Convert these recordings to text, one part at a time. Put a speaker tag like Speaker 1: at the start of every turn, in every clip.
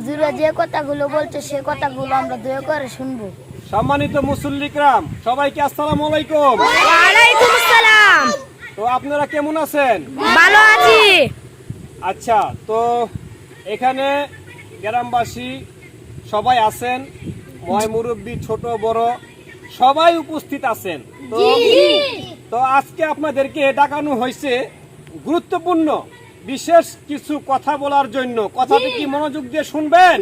Speaker 1: হুজুরা যে কথাগুলো বলছে সে কথাগুলো আমরা দয়া করে শুনব।
Speaker 2: সম্মানিত মুসল্লিকরাম সবাইকে আসসালামু আলাইকুম।
Speaker 3: ওয়ালাইকুম আসসালাম।
Speaker 2: তো আপনারা কেমন আছেন?
Speaker 3: ভালো আছি।
Speaker 2: আচ্ছা তো এখানে গ্রামবাসী সবাই আছেন ময় মুরব্বী ছোট বড় সবাই উপস্থিত আছেন। তো তো আজকে আপনাদেরকে ডাকানো হয়েছে গুরুত্বপূর্ণ বিশেষ কিছু কথা বলার জন্য। কথাটা কি মনোযোগ দিয়ে শুনবেন?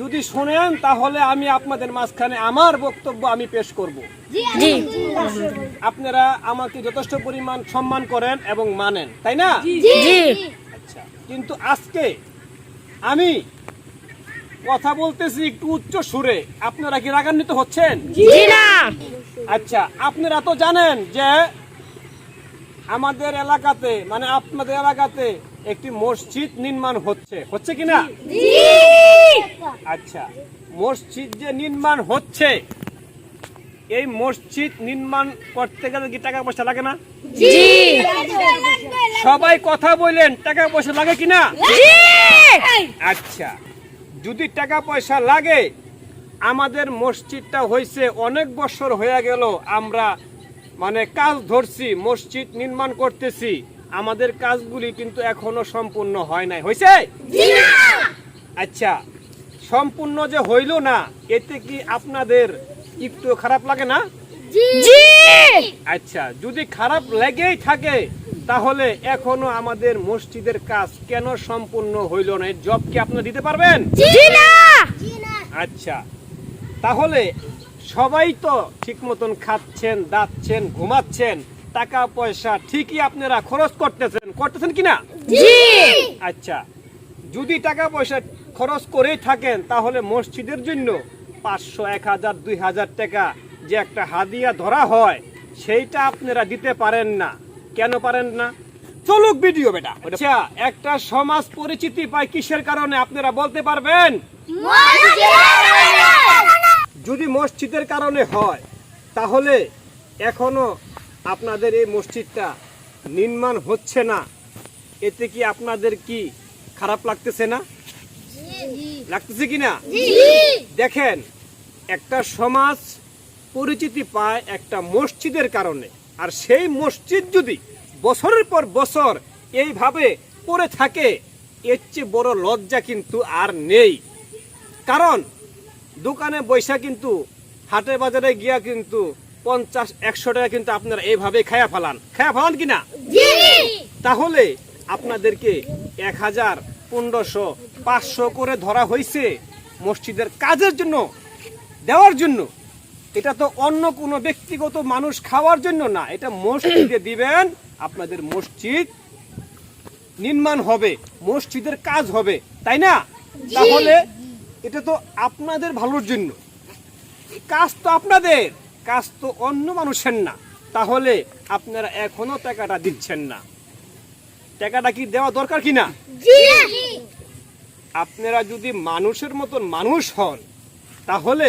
Speaker 2: যদি শুনেন তাহলে আমি আপনাদের মাঝখানে আমার বক্তব্য আমি পেশ করব। আপনারা আমাকে যথেষ্ট পরিমাণ সম্মান করেন এবং মানেন তাই না? আচ্ছা কিন্তু আজকে আমি কথা বলতেছি একটু উচ্চ সুরে। আপনারা কি রাগান্বিত হচ্ছেন?
Speaker 3: না।
Speaker 2: আচ্ছা আপনারা তো জানেন যে আমাদের এলাকাতে মানে আপনাদের এলাকাতে একটি মসজিদ নির্মাণ হচ্ছে। হচ্ছে কিনা আচ্ছা মসজিদ যে নির্মাণ হচ্ছে এই মসজিদ নির্মাণ করতে গেলে কি টাকা পয়সা লাগে না? সবাই কথা বললেন টাকা পয়সা লাগে কিনা আচ্ছা যদি টাকা পয়সা লাগে আমাদের মসজিদটা হয়েছে অনেক বছর হয়ে গেল আমরা মানে কাজ ধরছি মসজিদ নির্মাণ করতেছি আমাদের কাজগুলি কিন্তু এখনও সম্পূর্ণ হয় নাই। হয়েছে আচ্ছা সম্পূর্ণ যে হইল না এতে কি আপনাদের একটু খারাপ লাগে না? আচ্ছা যদি খারাপ লেগেই থাকে তাহলে এখনও আমাদের মসজিদের কাজ কেন সম্পূর্ণ হইল না? জব কি আপনারা দিতে পারবেন? আচ্ছা তাহলে সবাই তো ঠিক মতন খাচ্ছেন দাচ্ছেন ঘুমাচ্ছেন টাকা পয়সা ঠিকই আপনারা খরচ করতেছেন। করতেছেন কিনা আচ্ছা যদি টাকা পয়সা খরচ করেই থাকেন তাহলে মসজিদের জন্য পাঁচশো এক হাজার দুই হাজার টাকা যে একটা হাদিয়া ধরা হয় সেইটা আপনারা দিতে পারেন না। কেন পারেন না? চলুক ভিডিও বেটা। আচ্ছা একটা সমাজ পরিচিতি পায় কিসের কারণে? আপনারা বলতে পারবেন? মসজিদের কারণে হয়। তাহলে এখনও আপনাদের এই মসজিদটা নির্মাণ হচ্ছে না। এতে কি আপনাদের কি খারাপ লাগতেছে না? লাগতেছে কি না? দেখেন একটা সমাজ পরিচিতি পায় একটা মসজিদের কারণে। আর সেই মসজিদ যদি বছরের পর বছর এইভাবে পড়ে থাকে এর চেয়ে বড় লজ্জা কিন্তু আর নেই। কারণ দোকানে বৈশা কিন্তু হাটে বাজারে গিয়া কিন্তু পঞ্চাশ একশো টাকা কিন্তু আপনারা এইভাবে খায়া ফালান। খায়া ফালান কিনা? তাহলে আপনাদেরকে এক হাজার পনেরোশো পাঁচশো করে ধরা হয়েছে মসজিদের কাজের জন্য দেওয়ার জন্য। এটা তো অন্য কোনো ব্যক্তিগত মানুষ খাওয়ার জন্য না। এটা মসজিদে দিবেন আপনাদের মসজিদ নির্মাণ হবে মসজিদের কাজ হবে তাই না? তাহলে এটা তো আপনাদের ভালোর জন্য। কাজ তো আপনাদের কাজ তো অন্য মানুষের না। তাহলে আপনারা এখনও টাকাটা দিচ্ছেন না। টাকাটা কি দেওয়া দরকার কি না? আপনারা যদি মানুষের মতন মানুষ হন তাহলে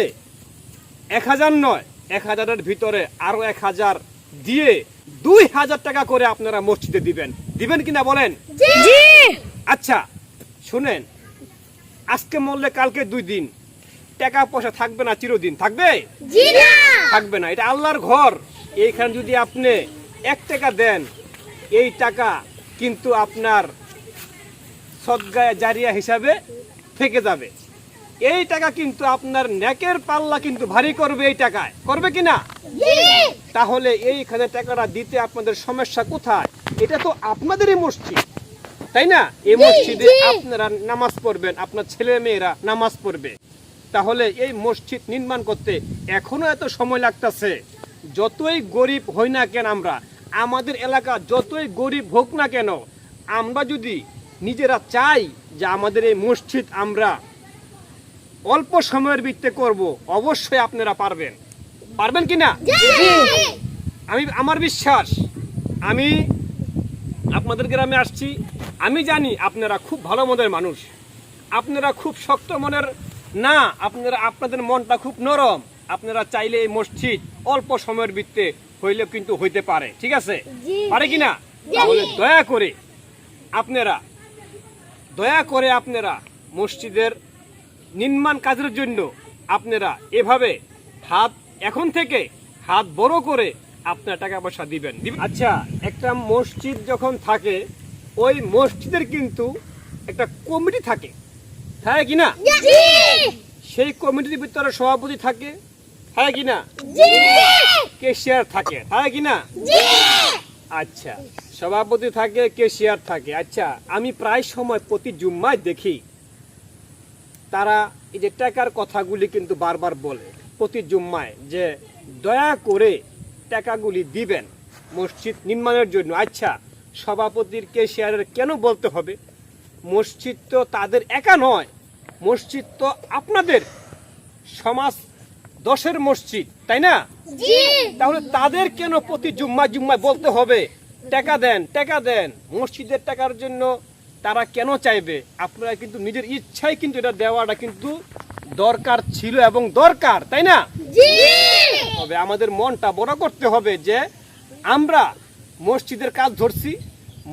Speaker 2: এক হাজার নয় এক হাজারের ভিতরে আরও এক হাজার দিয়ে দুই হাজার টাকা করে আপনারা মসজিদে দিবেন। দিবেন কিনা বলেন? আচ্ছা শুনেন আজকে মরলে কালকে দুই দিন। টাকা পয়সা থাকবে না চিরদিন থাকবে? থাকবে না এটা আল্লাহর ঘর। এইখানে যদি আপনি এক টাকা দেন এই টাকা কিন্তু আপনার সদ্গায় জারিয়া হিসাবে থেকে যাবে। এই টাকা কিন্তু আপনার নেকের পাল্লা কিন্তু ভারী করবে এই টাকায়। করবে কি না? তাহলে এইখানে টাকাটা দিতে আপনাদের সমস্যা কোথায়? এটা তো আপনাদেরই মসজিদ তাই না? এই মসজিদে আপনারা নামাজ পড়বেন আপনার ছেলে মেয়েরা নামাজ পড়বে। তাহলে এই মসজিদ নির্মাণ করতে এখনও এত সময় লাগতেছে। যতই গরিব হই না কেন আমরা আমাদের এলাকা যতই গরিব হোক না কেন আমরা যদি নিজেরা চাই যে আমাদের এই মসজিদ আমরা অল্প সময়ের ভিত্তিতে করব অবশ্যই আপনারা পারবেন। পারবেন কি না? আমি আমার বিশ্বাস আমি আপনাদের গ্রামে আসছি আমি জানি আপনারা খুব ভালো মনের মানুষ। আপনারা খুব শক্ত মনের না আপনারা আপনাদের মনটা খুব নরম। আপনারা চাইলে এই মসজিদ অল্প সময়ের ভিত্তিতে হইলে কিন্তু হইতে পারে ঠিক আছে? পারে কি না? তাহলে দয়া করে আপনারা দয়া করে আপনারা মসজিদের নির্মাণ কাজের জন্য আপনারা এভাবে হাত এখন থেকে হাত বড় করে আপনার টাকা পয়সা দিবেন। আচ্ছা একটা মসজিদ যখন থাকে ওই মসজিদের কিন্তু একটা কমিটি থাকে। হ্যাঁ কি না? সেই কমিটির ভিতরে সভাপতি থাকে? হ্যাঁ কি না? কেশিয়ার থাকে হ্যাঁ কি না? আচ্ছা সভাপতি থাকে কেশিয়ার থাকে। আচ্ছা আমি প্রায় সময় প্রতি জুম্মায় দেখি তারা এই যে টাকার কথাগুলি কিন্তু বারবার বলে প্রতি জুম্মায় যে দয়া করে টাকাগুলি দিবেন মসজিদ নির্মাণের জন্য। আচ্ছা সভাপতির কেশিয়ারের কেন বলতে হবে? মসজিদ তো তাদের একা নয় মসজিদ তো আপনাদের। সমাজ দশের মসজিদ তাই না? তাহলে তাদের কেন প্রতি জুম্মা জুম্মায় বলতে হবে? টাকা দেন টাকা দেন। মসজিদের টাকার জন্য তারা কেন চাইবে? আপনারা কিন্তু নিজের ইচ্ছায় কিন্তু এটা দেওয়াটা কিন্তু দরকার ছিল এবং দরকার তাই না? তবে আমাদের মনটা বড় করতে হবে যে আমরা মসজিদের কাজ ধরছি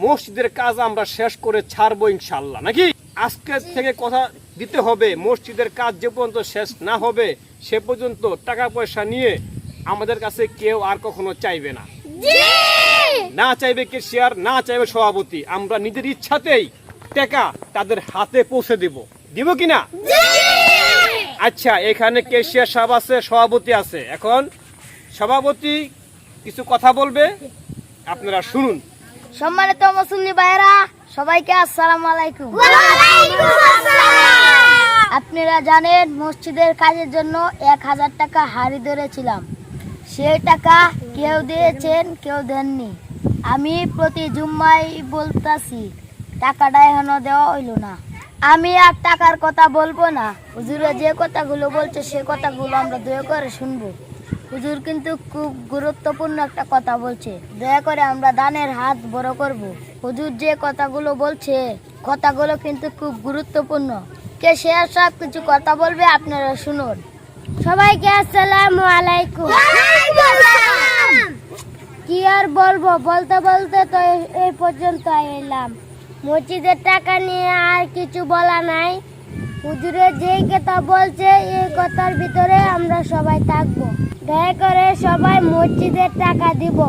Speaker 2: মসজিদের কাজ আমরা শেষ করে ছাড়বো ইনশাল্লাহ নাকি? আজকে থেকে কথা দিতে হবে। মসজিদের কাজ যে পর্যন্ত শেষ না হবে সে পর্যন্ত টাকা পয়সা নিয়ে আমাদের কাছে কেউ আর কখনো চাইবে না। না চাইবে কে শেয়ার না চাইবে সভাপতি। আমরা নিজের ইচ্ছাতেই টাকা তাদের হাতে পৌঁছে দেব। দিব কি না? আচ্ছা এখানে কেশিয়ার সাহেব আছে সভাপতি আছে। এখন সভাপতি কিছু কথা বলবে? আপনারা শুনুন।
Speaker 1: সম্মানিত মুসল্লি ভাইরা সবাইকে আসসালামু আলাইকুম। আপনারা জানেন, মসজিদের কাজের জন্য এক হাজার টাকা হাড়ি ধরেছিলাম। সেই টাকা কেউ দিয়েছেন, কেউ দেননি। আমি প্রতি জুম্মাই বলতাছি, টাকাটা এখনও দেওয়া হইল না। আমি আর টাকার কথা বলব না। হুজুরে যে কথাগুলো বলছে, সে কথাগুলো আমরা দয়া করে শুনব। হুজুর কিন্তু খুব গুরুত্বপূর্ণ একটা কথা বলছে। দয়া করে আমরা দানের হাত বড় করব। হুজুর যে কথাগুলো বলছে, কথাগুলো কিন্তু খুব গুরুত্বপূর্ণ। কে শেয়ার সব কিছু কথা বলবে আপনারা শুনুন। সবাইকে আসসালামু আলাইকুম। কি আর বলব বলতে বলতে তো এই- পর্যন্ত এলাম। মসজিদের টাকা নিয়ে আর কিছু বলা নাই। হুজুরে যেই কথা বলছে এই কথার ভিতরে আমরা সবাই থাকব। দয়া করে সবাই মসজিদের টাকা দিব।